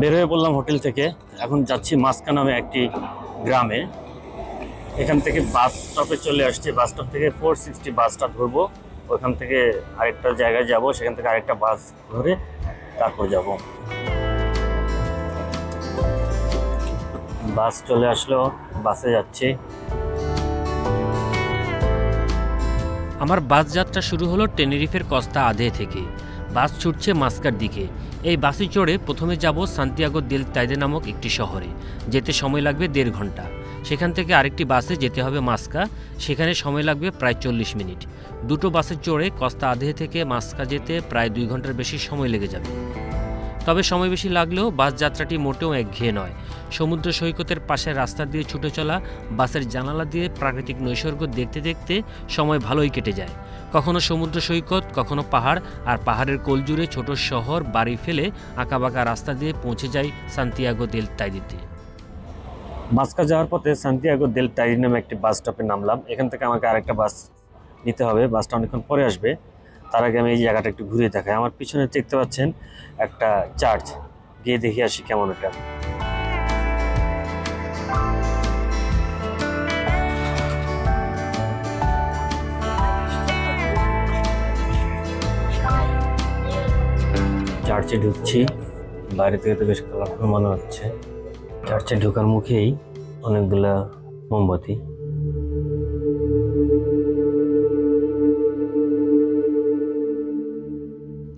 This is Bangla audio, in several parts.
বের হয়ে পড়লাম হোটেল থেকে। এখন যাচ্ছি মাস্কা নামে একটি গ্রামে। এখান থেকে বাস স্টপে চলে আসছি। বাস স্টপ থেকে ফোর সিক্সটি বাসটা ধরবো। ওখান থেকে আরেকটা জায়গায় যাব। সেখান থেকে আরেকটা বাস ধরে তারপর যাব। বাস চলে আসলো। বাসে যাচ্ছি। আমার বাস যাত্রা শুরু হলো টেনেরিফের কস্তা আধে থেকে। বাস ছুটছে মাস্কার দিকে। এই বাসে চড়ে প্রথমে যাব সান্তিয়াগো দেল তাইদে নামক একটি শহরে। যেতে সময় লাগবে দেড় ঘণ্টা। সেখান থেকে আরেকটি বাসে যেতে হবে মাস্কা। সেখানে সময় লাগবে প্রায় চল্লিশ মিনিট। দুটো বাসে চড়ে কস্তা আধে থেকে মাস্কা যেতে প্রায় দুই ঘণ্টার বেশি সময় লেগে যাবে। তবে সময় বেশি লাগলেও বাস যাত্রাটি মোটেও একঘেয়ে নয়। সমুদ্র সৈকতের পাশে রাস্তা দিয়ে ছুটে চলা, বাসের জানালা দিয়ে প্রাকৃতিক নৈসর্গ দেখতে দেখতে সময় ভালোই কেটে যায়। কখনো সমুদ্র সৈকত, কখনো পাহাড়, আর পাহাড়ের কোলজুড়ে ছোট শহর, বাড়ি ফেলে আঁকাবাঁকা রাস্তা দিয়ে পৌঁছে যায় সান্তিয়াগো দেল তাইদিতে মাস্কা যাওয়ার পথে সান্তিয়াগো দেল টাইরি নামে একটি বাস স্টপে নামলাম। এখান থেকে আমাকে আরেকটা বাস নিতে হবে। বাসটা অনেকক্ষণ পরে আসবে। তার আগে আমি এই জায়গাটা একটু ঘুরে দেখাই। আমার পিছনে দেখতে পাচ্ছেন একটা চার্চ। গিয়ে দেখে আসি কেমন এটা। চার্চে ঢুকছি। বাইরে থেকে তো বেশ কালারফুল মনে হচ্ছে। চার্চে ঢোকার মুখেই অনেকগুলা মোমবাতি।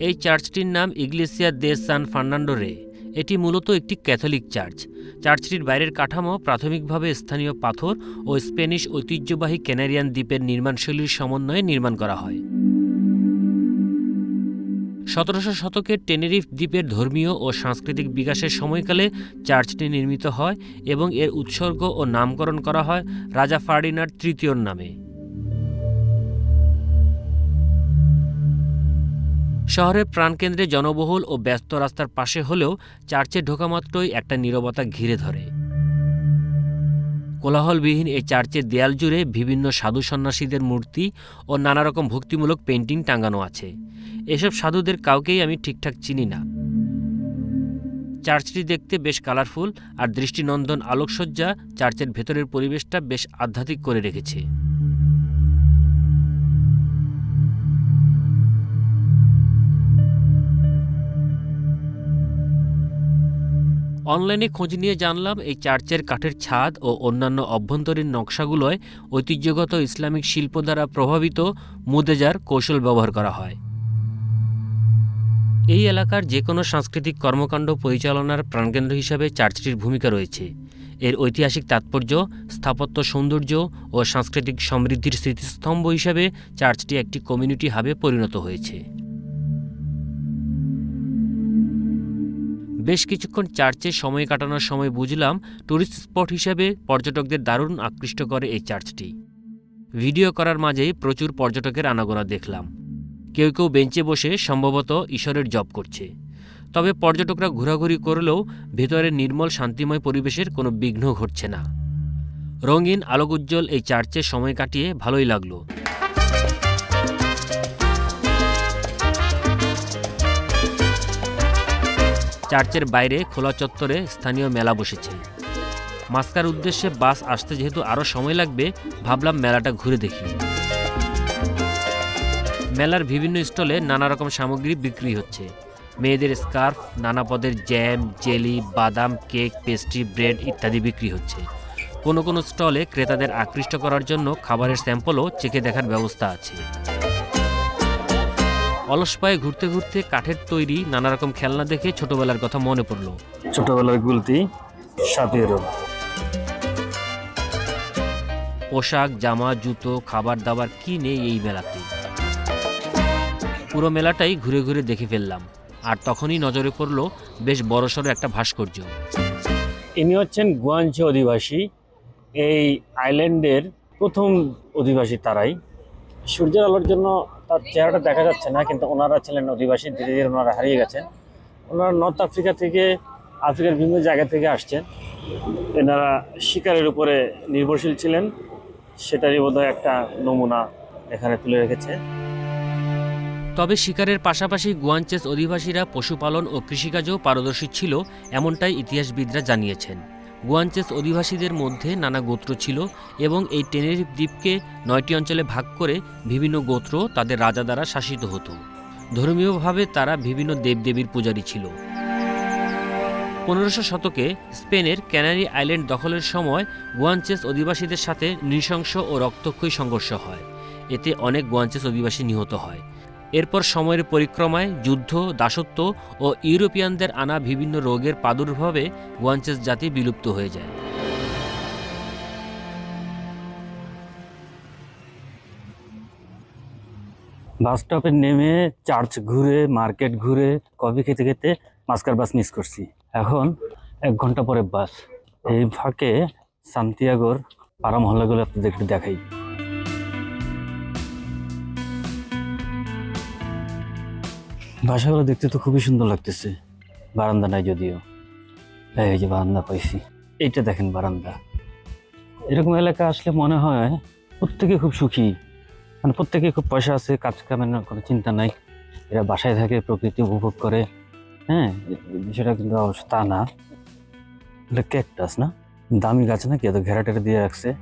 এই চার্চটির নাম ইগলেসিয়া দে সান ফার্নান্ডো রে। এটি মূলত একটি ক্যাথলিক চার্চ। চার্চটির বাইরের কাঠামো প্রাথমিকভাবে স্থানীয় পাথর ও স্প্যানিশ ঐতিহ্যবাহী ক্যানারিয়ান দ্বীপের নির্মাণশৈলীর সমন্বয়ে নির্মাণ করা হয়। সতেরোশো শতকের টেনেরিফ দ্বীপের ধর্মীয় ও সাংস্কৃতিক বিকাশের সময়কালে চার্চটি নির্মিত হয় এবং এর উৎসর্গ ও নামকরণ করা হয় রাজা ফার্ডিনার তৃতীয়র নামে। শহরের প্রাণকেন্দ্রে জনবহুল ও ব্যস্ত রাস্তার পাশে হলেও চার্চে ঢোকা মাত্রই একটা নীরবতা ঘিরে ধরে। কোলাহলবিহীন এই চার্চের দেয়াল জুড়ে বিভিন্ন সাধু সন্ন্যাসীদের মূর্তি ও নানা রকম ভক্তিমূলক পেন্টিং টাঙানো আছে। এসব সাধুদের কাউকেই আমি ঠিকঠাক চিনি না। চার্চটি দেখতে বেশ কালারফুল আর দৃষ্টিনন্দন আলোকসজ্জা চার্চের ভেতরের পরিবেশটা বেশ আধ্যাত্মিক করে রেখেছে। অনলাইনে খোঁজ নিয়ে জানলাম, এই চার্চের কাঠের ছাদ ও অন্যান্য অভ্যন্তরীণ নকশাগুলোয় ঐতিহ্যগত ইসলামিক শিল্প দ্বারা প্রভাবিত মুদেজার কৌশল ব্যবহার করা হয়। এই এলাকার যে কোনো সাংস্কৃতিক কর্মকাণ্ড পরিচালনার প্রাণকেন্দ্র হিসাবে চার্চটির ভূমিকা রয়েছে। এর ঐতিহাসিক তাৎপর্য, স্থাপত্য সৌন্দর্য ও সাংস্কৃতিক সমৃদ্ধির স্মৃতিস্তম্ভ হিসাবে চার্চটি একটি কমিউনিটি হাবে পরিণত হয়েছে। বেশ কিছুক্ষণ চার্চে সময় কাটানোর সময় বুঝলাম টুরিস্ট স্পট হিসেবে পর্যটকদের দারুণ আকৃষ্ট করে এই চার্চটি। ভিডিও করার মাঝেই প্রচুর পর্যটকের আনাগোনা দেখলাম। কেউ কেউ বেঞ্চে বসে সম্ভবত ঈশ্বরের জপ করছে। তবে পর্যটকরা ঘোরাঘুরি করলেও ভেতরের নির্মল শান্তিময় পরিবেশের কোনো বিঘ্ন ঘটছে না। রঙিন আলোক উজ্জ্বল এই চার্চে সময় কাটিয়ে ভালোই লাগল। চার্চের বাইরে খোলা চত্বরে স্থানীয় মেলা বসেছে। মাস্কার উদ্দেশ্যে বাস আসতে যেহেতু আরও সময় লাগবে, ভাবলাম মেলাটা ঘুরে দেখি। মেলার বিভিন্ন স্টলে নানা রকম সামগ্রী বিক্রি হচ্ছে। মেয়েদের স্কার্ফ, নানা পদের জ্যাম, জেলি, বাদাম, কেক, পেস্ট্রি, ব্রেড ইত্যাদি বিক্রি হচ্ছে। কোনো কোনো স্টলে ক্রেতাদের আকৃষ্ট করার জন্য খাবারের স্যাম্পলও চেখে দেখার ব্যবস্থা আছে। অলস পায়ে ঘুরতে ঘুরতে কাঠের তৈরি নানা রকম খেলনা দেখে ছোটবেলার কথা মনে পড়ল। ছোটবেলার গুলতি সাপিয়েরও পোশাক জামা জুতো খাবার দাবার কি নেই এই মেলাতে? পুরো মেলাটাই ঘুরে ঘুরে দেখে ফেললাম। আর তখনই নজরে পড়ল বেশ বড়সড় একটা ভাস্কর্য। ইনি হচ্ছেন গুয়াঞ্চে অধিবাসী। এই আইল্যান্ডের প্রথম অধিবাসী তারাই। সূর্যের আলোর জন্য তার চেহারাটা দেখা যাচ্ছে না, কিন্তু ওনারা ছিলেন অধিবাসী, ধীরে ধীরে ওনারা হারিয়ে গেছেন। ওনারা নর্থ আফ্রিকা থেকে, আফ্রিকার বিভিন্ন জায়গা থেকে আসছেন। এনারা শিকারের উপরে নির্ভরশীল ছিলেন। সেটারই বোধহয় একটা নমুনা এখানে তুলে রেখেছে। তবে শিকারের পাশাপাশি গুয়ানচেস অধিবাসীরা পশুপালন ও কৃষিকাজেও পারদর্শী ছিল, এমনটাই ইতিহাসবিদরা জানিয়েছেন। গুয়ানচেস অধিবাসীদের মধ্যে নানা গোত্র ছিল এবং এই টেনেরিফ দ্বীপকে নয়টি অঞ্চলে ভাগ করে বিভিন্ন গোত্র তাদের রাজা দ্বারা শাসিত হতো। ধর্মীয়ভাবে তারা বিভিন্ন দেবদেবীর পূজারী ছিল। পনেরোশো শতকে স্পেনের ক্যানারি আইল্যান্ড দখলের সময় গুয়ানচেস অধিবাসীদের সাথে নৃশংস ও রক্তক্ষয়ী সংঘর্ষ হয়। এতে অনেক গুয়ানচেস অধিবাসী নিহত হয়। এরপর সময়ের পরিক্রমায় যুদ্ধ, দাসত্ব ও ইউরোপিয়ানদের আনা বিভিন্ন রোগের প্রাদুর্ভাবে গুয়ানচেস জাতি বিলুপ্ত হয়ে যায়। বাস স্টপে নেমে চার্চ ঘুরে, মার্কেট ঘুরে, কফি খেতে খেতে মাস্কার বাস মিস করছি। এখন এক ঘণ্টা পরে বাস। এই ফাঁকে সান্তিয়াগোর পাড়া মহল্লাগুলো আপনাদের একটু দেখাই। বাসাগুলো দেখতে তো খুবই সুন্দর লাগতেছে। বারান্দা নাই যদিও। এই যে বারান্দা পাইছি। এইটা দেখেন বারান্দা। এরকম এলাকা আসলে মনে হয় প্রত্যেকে খুব সুখী। মানে প্রত্যেকে খুব পয়সা আছে, কাজ কামের না কোনো চিন্তা নাই। এরা বাসায় থাকে, প্রকৃতি উপভোগ করে। হ্যাঁ বিষয়টা কিন্তু অবশ্য তা না। এটা ক্যাকটাস না? দামি গাছ নাকি? এত ঘেরা টেরা দিয়ে রাখছে।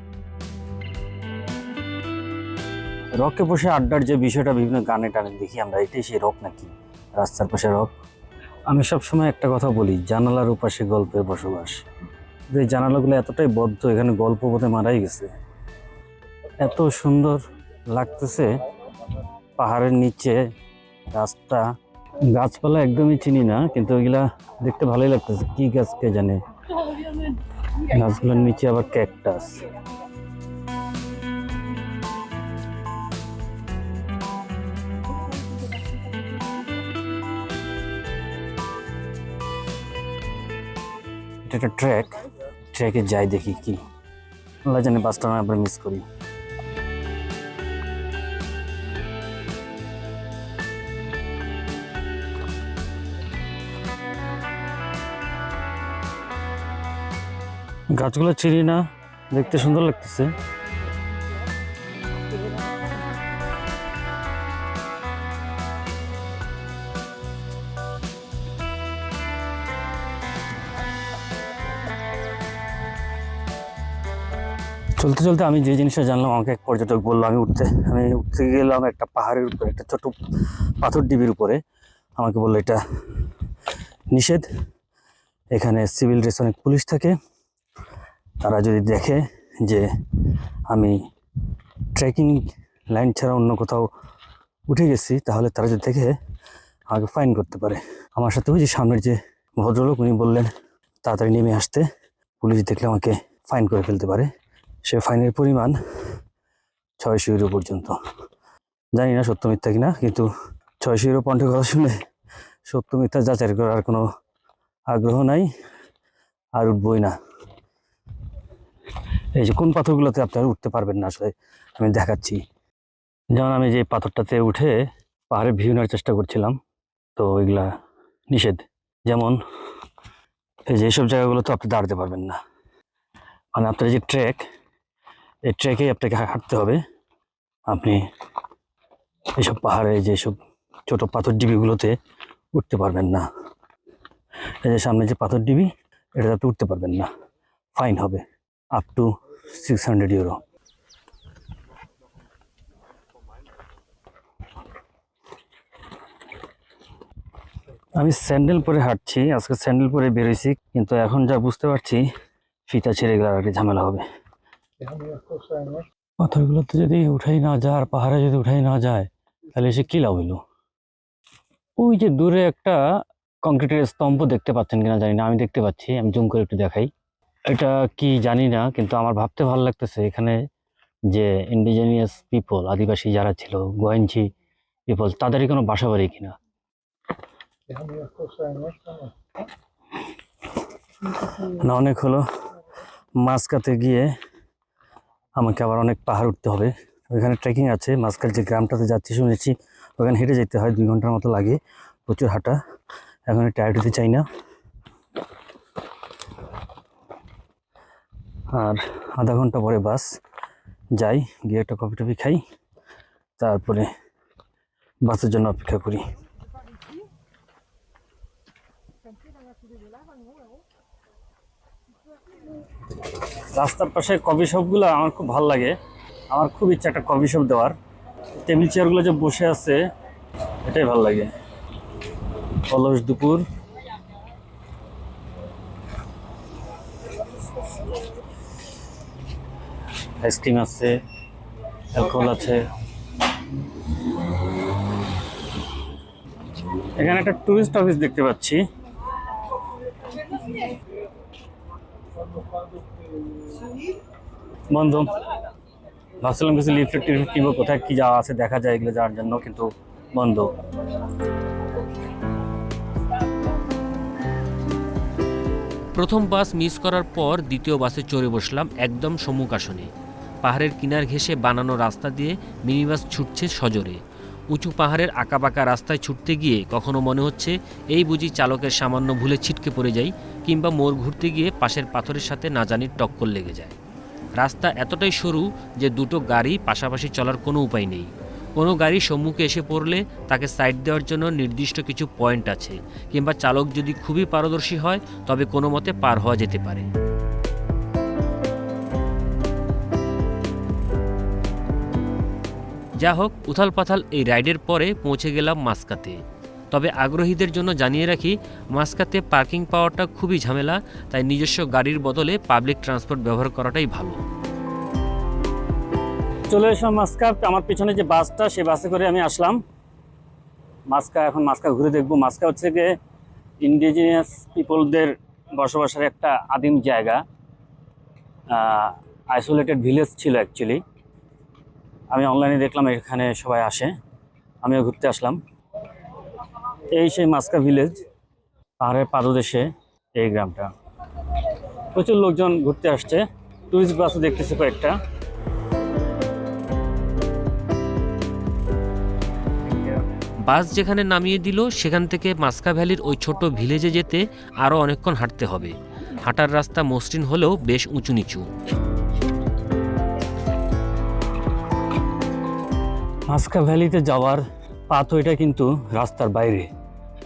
রকে বসে আড্ডার যে বিষয়টা বিভিন্ন গানে টানে দেখি আমরা, এটাই সেই রক নাকি? রাস্তার পাশে রক। আমি সবসময় একটা কথা বলি, জানালার উপাশে গল্পের বসবাস। যে জানালাগুলো এতটাই বদ্ধ, এখানে গল্প বোধে মারাই গেছে। এত সুন্দর লাগতেছে, পাহাড়ের নিচে, রাস্তা। গাছপালা একদমই চিনি না, কিন্তু ওইগুলা দেখতে ভালোই লাগতেছে। কি গাছ কে জানে? গাছগুলোর নিচে আবার ক্যাকটাস। এটা একটা ট্র্যাক ট্র্যাকে যাই দেখি কি। আল্লাহ জানি বাসটা না আবার মিস করি। গাছগুলো চিনি না, দেখতে সুন্দর লাগতেছে। চলতে চলতে আমি যে জিনিসটা জানলাম, আমাকে এক পর্যটক বলল, আমি উঠতে আমি উঠতে গেলাম একটা পাহাড়ের উপরে, একটা ছোট পাথর ডিবির উপরে। আমাকে বলল, এটা নিষেধ। এখানে সিভিল ড্রেস অনেক পুলিশ থাকে। তারা যদি দেখে যে আমি ট্রেকিং লাইন ছাড়া অন্য কোথাও উঠে গেছি, তাহলে তারা যদি দেখে, আমাকে ফাইন করতে পারে। আমার সাথে ওই যে সামনের যে ভদ্রলোক, উনি বললেন, তাড়াতাড়ি নেমে আসতে। পুলিশ দেখলে আমাকে ফাইন করে ফেলতে পারে। সে ফাইনের পরিমাণ ছয়শো ইউরো পর্যন্ত। জানি না সত্য মিথ্যা কিনা, কিন্তু ছয়শো ইউরো পয়েন্টের কথা শুনে সত্য মিথ্যা যাচাই করার কোনো আগ্রহ নাই, আর উঠবই না। এই যে কোন পাথরগুলোতে আপনারা উঠতে পারবেন না আসলে, আমি দেখাচ্ছি। যেমন আমি যে পাথরটাতে উঠে পাহাড়ে ভিউ নেওয়ার চেষ্টা করছিলাম, তো ওইগুলা নিষেধ। যেমন এই যে এইসব জায়গাগুলোতে আপনি দাঁড়াতে পারবেন না। মানে আপনার যে ট্রেক এই ট্রেকেই আপনাকে হাঁটতে হবে। আপনি এইসব পাহাড়ে যেসব ছোট পাথর ডিবিগুলোতে উঠতে পারবেন না। এই যে সামনে যে পাথর ডিবি, এটাতে উঠতে পারবেন না। ফাইন হবে। Up to six hundred euro. আমি স্যান্ডেল পরে হাঁটছি, আজকে স্যান্ডেল পরে বেরোইছি, কিন্তু এখন যা বুঝতে পারছি, ফিতা ছেড়ে গেলে আর ঝামেলা হবে। পাথরগুলোতে যদি উঠাই না যায় আর পাহাড়ে যদি উঠাই না যায়, তাহলে সে কি লাভ হইল? ওই যে দূরে একটা কংক্রিটের স্তম্ভ দেখতে পাচ্ছেন কিনা জানি না, আমি দেখতে পাচ্ছি, আমি জুম করে একটু দেখাই। এটা কি জানি না, কিন্তু আমার ভাবতে ভালো লাগতেছে এখানে যে ইন্ডিজেনিয়াস পিপল আদিবাসী যারা ছিল, গোয়েঞ্চি পিপল তাদেরই কোনো বাসা বাড়ি কিনা? না, অনেক হলো। মাঝকাতে গিয়ে আমাকে আবার অনেক পাহাড় উঠতে হবে। ওইখানে ট্রেকিং আছে মাঝকার যে গ্রামটাতে যাচ্ছি শুনেছি, ওখানে হেঁটে যেতে হয়, দুই ঘণ্টার মতো লাগে প্রচুর হাঁটা। এখন টায়ার্ড হতে চাই না। আর আধা ঘণ্টা পরে বাস, যাই, গিয়ে একটা কফি টফি খাই, তারপরে বাসের জন্য অপেক্ষা করি। রাস্তার পাশে কফি শপগুলো আমার খুব ভালো লাগে। আমার খুব ইচ্ছা একটা কফি শপ দেওয়ার। টেবিল চেয়ারগুলো যে বসে আছে, এটাই ভালো লাগে। অলস দুপুর। আইসক্রিম আছে, অ্যালকোহল আছে। এখানে একটা টুরিস্ট অফিস দেখতে পাচ্ছি। বন্ধ ভাবছিলাম কিছু লিফলেট টিফলেট কোথায় কি যাওয়া আছে দেখা যায় এগুলো যাওয়ার জন্য, কিন্তু বন্ধ। প্রথম বাস মিস করার পর দ্বিতীয় বাসে চড়ে বসলাম একদম সম্মুখ আসনে পাহাড়ের কিনার ঘেঁষে বানানো রাস্তা দিয়ে মিনি বাস ছুটছে সজোরে। উঁচু পাহাড়ের আঁকাবাঁকা রাস্তায় ছুটতে গিয়ে কখনো মনে হচ্ছে এই বুঝি চালকের সামান্য ভুলে ছিটকে পড়ে যাই, কিংবা মোড় ঘুরতে গিয়ে পাশের পাথরের সাথে না জানি টক্কর লেগে যায়। রাস্তা এতটাই সরু যে দুটো গাড়ি পাশাপাশি চলার কোনো উপায় নেই। কোনো গাড়ি সম্মুখে এসে পড়লে তাকে সাইড দেওয়ার জন্য নির্দিষ্ট কিছু পয়েন্ট আছে, কিংবা চালক যদি খুবই পারদর্শী হয়, তবে কোনো মতে পার হওয়া যেতে পারে। যা হোক উথাল পাথাল এই রাইডের পরে পৌঁছে গেলাম মাস্কাতে। তবে আগ্রহীদের জন্য জানিয়ে রাখি, মাস্কাতে পার্কিং পাওয়াটা খুবই ঝামেলা, তাই নিজস্ব গাড়ির বদলে পাবলিক ট্রান্সপোর্ট ব্যবহার করাটাই ভালো। চলে এসলাম মাস্কা, আমার পিছনে যে বাসটা, সেই বাসে করে আমি আসলাম। মাস্কা, এখন মাস্কা ঘুরে দেখব। মাস্কা হচ্ছে গিয়ে ইন্ডিজিনিয়াস পিপলদের বসবাসের একটা আদিম জায়গা। আইসোলেটেড ভিলেজ ছিল অ্যাকচুয়ালি আমি অনলাইনে দেখলাম এখানে সবাই আসে। আমিও ঘুরতে আসলাম। এই সেই মাস্কা ভিলেজ পাহাড়ের পাদদেশে এই গ্রামটা। প্রচুর লোকজন ঘুরতে আসছে। টুরিস্ট বাসও দেখতেছি কয়েকটা। বাস যেখানে নামিয়ে দিল, সেখান থেকে মাস্কা ভ্যালির ওই ছোট ভিলেজে যেতে আরও অনেকক্ষণ হাঁটতে হবে। হাঁটার রাস্তা মসৃণ হলেও বেশ উঁচু নিচু মাস্কা ভ্যালিতে যাওয়ার পাথরটা কিন্তু রাস্তার বাইরে।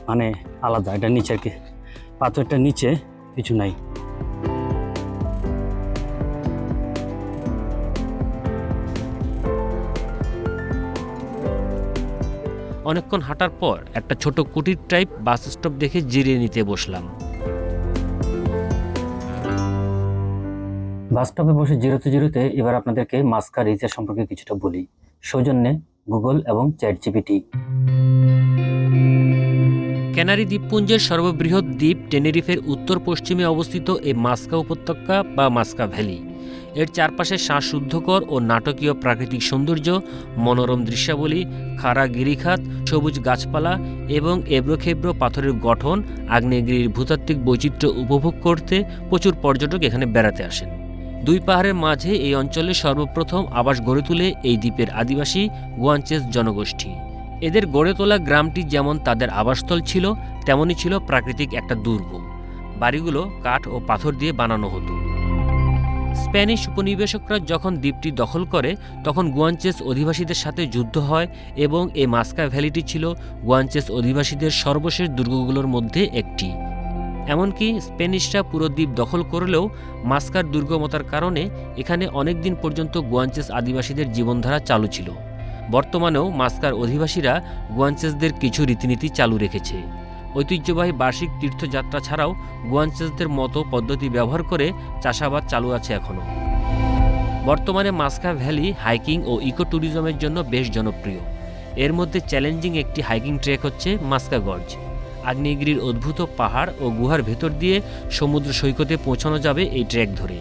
মানে আলাদা এটা নিচে কি? পাথরটা নিচে কিছু নাই। অনেকক্ষণ হাঁটার পর একটা ছোট কুটির টাইপ বাস স্টপ দেখে জিরিয়ে নিতে বসলাম। বাস স্টপে বসে জিরোতে জিরোতে এবার আপনাদেরকে মাস্কা রিচার সম্পর্কে কিছুটা বলি। সৌজন্যে গুগল এবং চ্যাট জিপিটি ক্যানারি দ্বীপপুঞ্জের সর্ববৃহৎ দ্বীপ টেনেরিফের উত্তর পশ্চিমে অবস্থিত এই মাস্কা উপত্যকা বা মাস্কা ভ্যালি। এর চারপাশে শ্বাসরুদ্ধকর ও নাটকীয় প্রাকৃতিক সৌন্দর্য, মনোরম দৃশ্যাবলী, খাড়া গিরিখাত, সবুজ গাছপালা এবং এবড়োখেবড়ো পাথরের গঠন, আগ্নেয়গিরির ভূতাত্ত্বিক বৈচিত্র্য উপভোগ করতে প্রচুর পর্যটক এখানে বেড়াতে আসেন। দুই পাহাড়ের মাঝে এই অঞ্চলে সর্বপ্রথম আবাস গড়ে তুলে এই দ্বীপের আদিবাসী গুয়াঞ্চেস জনগোষ্ঠী। এদের গড়ে তোলা গ্রামটি যেমন তাদের আবাসস্থল ছিল, তেমনই ছিল প্রাকৃতিক একটা দুর্গ বাড়িগুলো কাঠ ও পাথর দিয়ে বানানো হতো। স্প্যানিশ উপনিবেশকরা যখন দ্বীপটি দখল করে, তখন গুয়াঞ্চেস অধিবাসীদের সাথে যুদ্ধ হয় এবং এই মাস্কা ভ্যালিটি ছিল গুয়াঞ্চেস অধিবাসীদের সর্বশেষ দুর্গগুলোর মধ্যে একটি। এমনকি স্প্যানিশরা পুরো দ্বীপ দখল করলেও মাস্কার দুর্গমতার কারণে এখানে অনেক দিন পর্যন্ত গুয়াঞ্চেস আদিবাসীদের জীবনধারা চালু ছিল। বর্তমানেও মাস্কার অধিবাসীরা গুয়াঞ্চেসদের কিছু রীতিনীতি চালু রেখেছে। ঐতিহ্যবাহী বার্ষিক তীর্থযাত্রা ছাড়াও গুয়াঞ্চেসদের মতো পদ্ধতি ব্যবহার করে চাষাবাদ চালু আছে এখনও। বর্তমানে মাস্কা ভ্যালি হাইকিং ও ইকো ট্যুরিজমের জন্য বেশ জনপ্রিয়। এর মধ্যে চ্যালেঞ্জিং একটি হাইকিং ট্রেক হচ্ছে মাস্কা গর্জ। আগ্নেয়গিরির অদ্ভুত পাহাড় ও গুহার ভেতর দিয়ে সমুদ্র সৈকতে পৌঁছানো যাবে এই ট্রেক ধরে।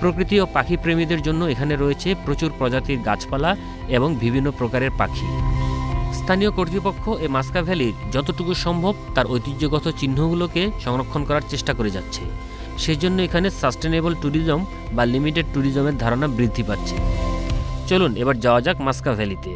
প্রকৃতি ও পাখি প্রেমীদের জন্য এখানে রয়েছে প্রচুর প্রজাতির গাছপালা এবং বিভিন্ন প্রকারের পাখি। স্থানীয় কর্তৃপক্ষ এই মাস্কা ভ্যালির যতটুকু সম্ভব তার ঐতিহ্যগত চিহ্নগুলোকে সংরক্ষণ করার চেষ্টা করে যাচ্ছে। সেজন্য এখানে সাস্টেনেবল ট্যুরিজম বা লিমিটেড ট্যুরিজমের ধারণা বৃদ্ধি পাচ্ছে। চলুন এবার যাওয়া যাক মাস্কা ভ্যালিতে।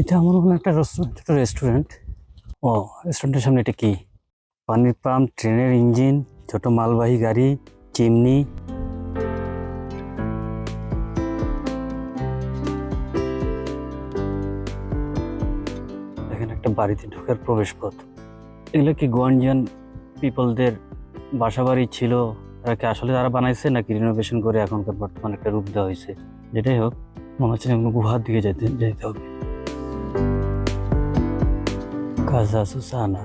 এটা আমার মনে একটা রেস্টুরেন্ট একটা রেস্টুরেন্ট ও রেস্টুরেন্টের সামনে এটা কি? পানির পাম্প, ট্রেনের ইঞ্জিন, ছোট মালবাহী গাড়ি, চিমনি। এখানে একটা বাড়িতে ঢোকার প্রবেশ পথ এগুলো কি গোয়ানজিয়ান পিপলদের বাসা বাড়ি ছিল? তারা কি আসলে তারা বানাইছে নাকি রিনোভেশন করে এখনকার বর্তমানে একটা রূপ দেওয়া হয়েছে? যেটাই হোক, মনে হচ্ছে গুহার দিকে যেতে যেতে হবে। কাজা সুসানা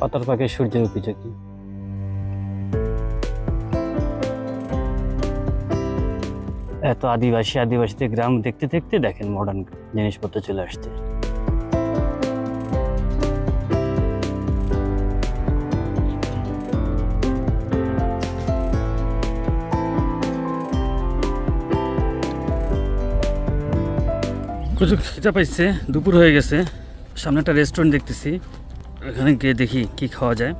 পাতার পাকে সূর্যের উপযোগী এত আদিবাসী আদিবাসীদের গ্রাম দেখতে দেখতে দেখেন মডার্ন জিনিসপত্র চলে আসছে প্রচুর খিদা পাইছে, দুপুর হয়ে গেছে। সামনে একটা রেস্টুরেন্ট দেখতেছি এখানে গিয়ে দেখি কি খাওয়া যায়।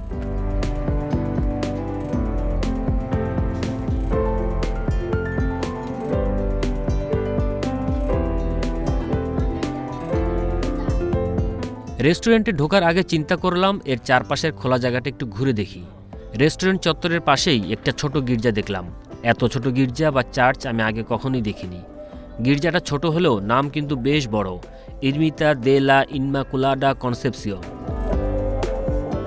রেস্টুরেন্টে ঢোকার আগে চিন্তা করলাম, এর চারপাশের খোলা জায়গাটা একটু ঘুরে দেখি। রেস্টুরেন্ট চত্বরের পাশেই একটা ছোট গির্জা দেখলাম। এত ছোট গির্জা বা চার্চ আমি আগে কখনোই দেখিনি। গির্জাটা ছোট হলেও নাম কিন্তু বেশ বড়। ইরমিতা দে লা ইনমাকুলাডা কনসেপসিও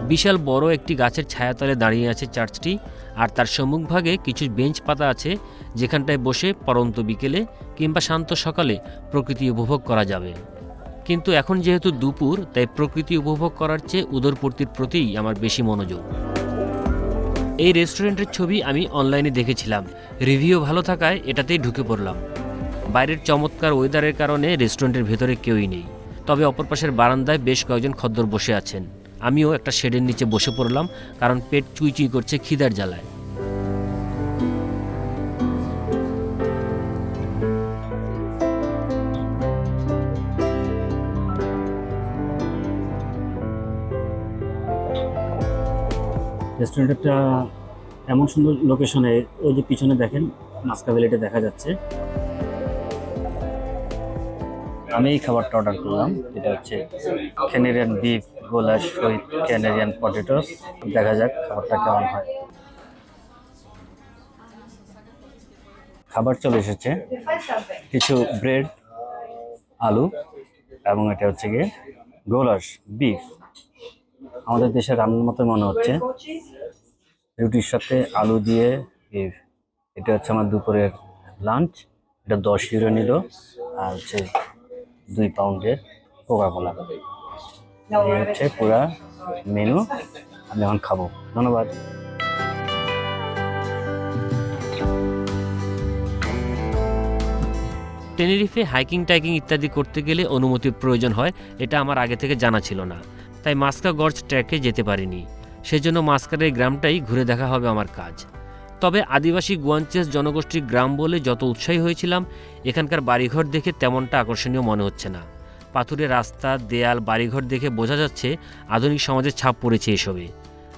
বিশাল বড় একটি গাছের ছায়াতলে দাঁড়িয়ে আছে চার্চটি আর তার সম্মুখভাগে কিছু বেঞ্চ পাতা আছে যেখানটায় বসে পরন্ত বিকেলে কিংবা শান্ত সকালে প্রকৃতি উপভোগ করা যাবে। কিন্তু এখন যেহেতু দুপুর, তাই প্রকৃতি উপভোগ করার চেয়ে উদরপূর্তির প্রতিই আমার বেশি মনোযোগ। এই রেস্টুরেন্টের ছবি আমি অনলাইনে দেখেছিলাম। রিভিউ ভালো থাকায় এটাতেই ঢুকে পড়লাম। বাইরের চমৎকার ওয়েদারের কারণে রেস্টুরেন্টের ভেতরে কেউই নেই। তবে অপর পাশের বারান্দায় বেশ কয়েকজন খদ্দর বসে আছেন। আমিও একটা শেডের নিচে বসে পড়লাম, কারণ পেট চুই চুই করছে খিদার জ্বালায়। রেস্টুরেন্টটা এমন সুন্দর লোকেশনে ওই যে পিছনে দেখেন মাস্কা ভ্যালিটা দেখা যাচ্ছে। আমি এই খাবারটা অর্ডার করলাম এটা হচ্ছে Canarian beef goulash with Canarian potatoes দেখা যাক খাবারটা কেমন হয়। খাবার চলে এসেছে। কিছু ব্রেড আলু, এবং এটা হচ্ছে গিয়ে গোলাস বিফ আমাদের দেশের রান্নার মতো মনে হচ্ছে। রুটির সাথে আলু দিয়ে beef। এটা হচ্ছে আমার দুপুরের লাঞ্চ এটা দশ ইউরো নিল। আর হচ্ছে দুই পাউন্ডের কোকা কোলা এই হচ্ছে পুরা মেনু আমি এখন খাব। ধন্যবাদ। টেনেরিফে হাইকিং টাইকিং ইত্যাদি করতে গেলে অনুমতির প্রয়োজন হয় এটা আমার আগে থেকে জানা ছিল না। তাই মাস্কা গর্জ ট্র্যাকে যেতে পারিনি। সেজন্য মাস্কার এই গ্রামটাই ঘুরে দেখা হবে আমার কাজ। তবে আদিবাসী গুয়াঞ্চেস জনগোষ্ঠীর গ্রাম বলে যত উৎসাহী হয়েছিলাম, এখানকার বাড়িঘর দেখে তেমনটা আকর্ষণীয় মনে হচ্ছে না। পাথুরে রাস্তা, দেয়াল, বাড়িঘর দেখে বোঝা যাচ্ছে আধুনিক সমাজের ছাপ পড়েছে এসবে।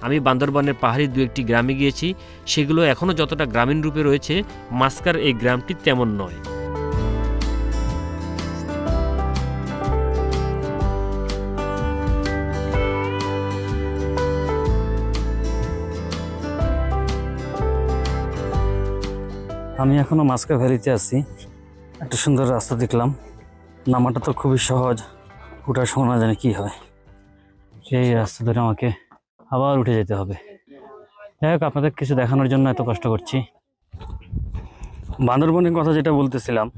আমি বান্দরবানের পাহাড়ি দু একটি গ্রামে গিয়েছি, সেগুলো এখনও যতটা গ্রামীণ রূপে রয়েছে মাস্কার এই গ্রামটি তেমন নয়। আমি এখনও মাস্কা ভ্যালিতে আছি। একটা সুন্দর রাস্তা দেখলাম। নামাটা তো খুবই সহজ। ওঠার সময় না জানি কি হয়। সেই রাস্তা ধরে আমাকে আবার উঠে যেতে হবে। যাই হোক, আপনাদের কিছু দেখানোর জন্য এত কষ্ট করছি। বান্দরবনের কথা যেটা বলতেছিলাম,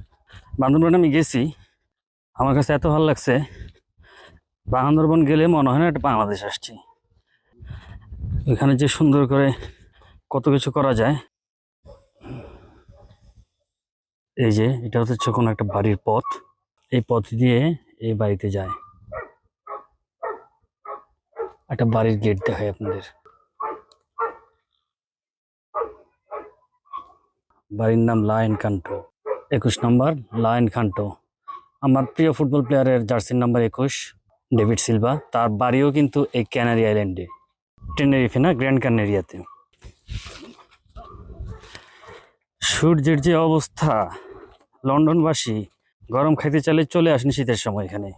বান্দরবনে আমি গেছি। আমার কাছে এত ভালো লাগছে। বান্দরবন গেলে মনে হয় না একটা বাংলাদেশ আসছি। এখানে যে সুন্দর করে কত কিছু করা যায়। এই যে, এটা হচ্ছে কোনো একটা বাড়ির পথ। এই পথ দিয়ে এই বাড়িতে যায়। একটা বাড়ির গেট দেখায় আপনাদের। বাড়ির নাম লায়ন কান্টো। একুশ নম্বর, লায়ন কান্টো। আমার প্রিয় ফুটবল প্লেয়ারের জার্সির নাম্বার একুশ, ডেভিড সিলভা। তার বাড়িও কিন্তু এই ক্যানারি আইল্যান্ডে। টেনেরিফে না গ্র্যান্ড ক্যানারিয়াতে সূর্যের যে অবস্থা, লন্ডনবাসী গরম খাইতে চাইলে চলে আসেন শীতের সময় এখানে।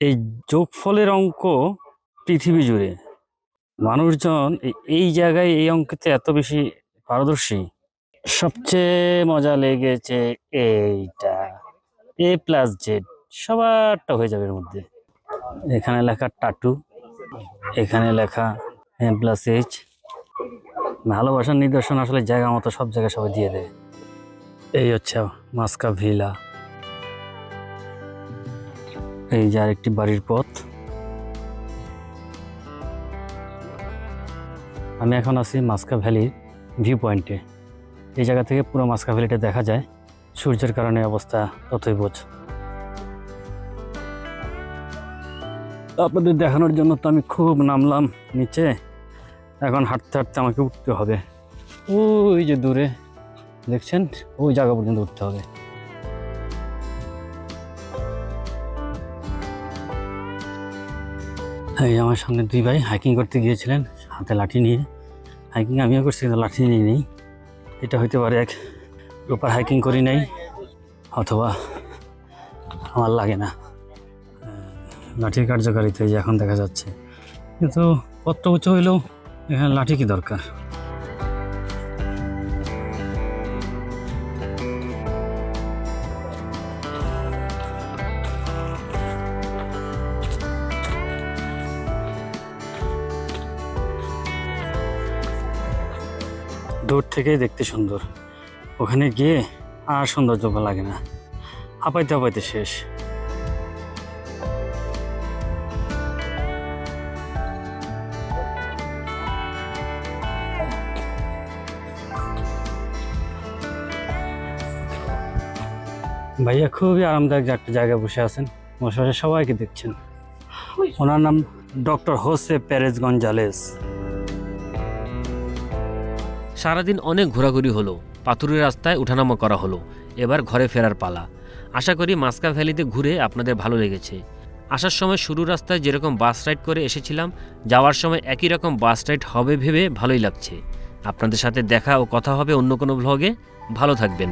এই যোগফলের অঙ্ক পৃথিবী জুড়ে। মানুষজন এই- এই জায়গায় এই অঙ্কেতে এত বেশি পারদর্শী। সবচেয়ে মজা লেগেছে এইটা। এ প্লাস জেড সবারটা হয়ে যাবে এর মধ্যে। এখানে লেখা টাটু, এখানে লেখা এম প্লাস এইচ। ভালোবাসার নিদর্শন আসলে জায়গা মতো সব জায়গায় সবাই দিয়ে দেয়। এই হচ্ছে মাস্কা ভিলা। এই যে আরেকটি বাড়ির পথ। আমি এখন আছি মাস্কা ভ্যালির ভিউ পয়েন্টে। এই জায়গা থেকে পুরো মাস্কা ভ্যালিটা দেখা যায়। সূর্যের কারণে অবস্থা ততই বোঝ। আপনাদের দেখানোর জন্য তো আমি খুব নামলাম নিচে। এখন হাঁটতে হাঁটতে আমাকে উঠতে হবে। ওই যে দূরে, দেখছেন? ওই জায়গা পর্যন্ত উঠতে হবে। এই আমার সামনে দুই ভাই হাইকিং করতে গিয়েছিলেন, হাতে লাঠি নিয়ে। হাইকিং আমিও করছি, কিন্তু লাঠি নিয়ে নেই। এটা হইতে পারে এক প্রপার হাইকিং করি নাই, অথবা আমার লাগে না। লাঠির কার্যকারিতা এই যে এখন দেখা যাচ্ছে। কিন্তু কত উঁচু হইলেও এখানে লাঠি কি দরকার? দূর থেকেই দেখতে সুন্দর। ওখানে গিয়ে আর সৌন্দর্য লাগে না। হাঁপাইতে হাঁপাইতে শেষ। ভাইয়া, খুবই আরামদায়ক একটা জায়গায় বসে আছেন। বসে সবাইকে দেখছেন। ওনার নাম ডক্টর হোসে প্যারেজ গঞ্জালেস। সারাদিন অনেক ঘোরাঘুরি হলো পাথুরের রাস্তায় উঠানামা করা হলো, এবার ঘরে ফেরার পালা। আশা করি মাস্কা ভ্যালিতে ঘুরে আপনাদের ভালো লেগেছে। আসার সময় শুরু রাস্তায় যেরকম বাস রাইড করে এসেছিলাম, যাওয়ার সময় একই রকম বাস রাইড হবে ভেবে ভালোই লাগছে। আপনাদের সাথে দেখা ও কথা হবে অন্য কোনো ভ্লগে ভালো থাকবেন।